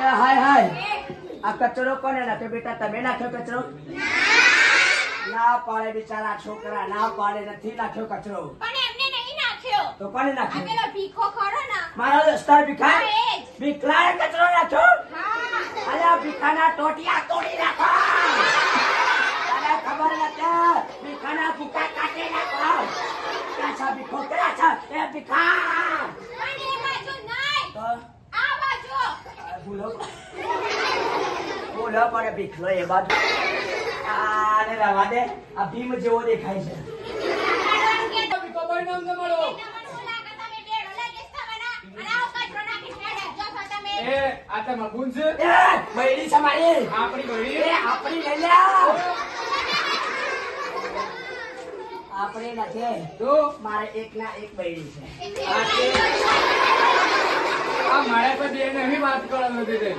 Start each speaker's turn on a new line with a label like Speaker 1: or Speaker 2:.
Speaker 1: હાય હાય. આ કચરો કોને નાખ્યો બેટા? તમે નાખ્યો કચરો? ના પાડે બિચારા છોકરા ના પાડે નથી નાખ્યો કચરો. તો કોને નાખ્યો? મારો દોસ્તાર ભીખા. ભીખલાએ કચરો નાખ્યો? અરે આ ભીખાના ટોટિયા તોડી નાખો. તને ખબર નથી? ભીખાના ભૂકા કાઢી નાખો. કાચા ભીખો? કાચા એ ભીખા
Speaker 2: પણ એ બાજુ નહીં
Speaker 1: તો
Speaker 2: આ બાજુ
Speaker 1: ભૂલો. ભૂલો પડે ભીખલો એ બાજુ. આને રવા દે. આ ભીમ જેવો દેખાય છે.
Speaker 2: બેડો? અને
Speaker 3: આપણી
Speaker 1: નથી.
Speaker 3: તો?
Speaker 1: મારે એક ના એક બૈરી છે.
Speaker 3: મારે પર બે નહીં વાત કરો નથી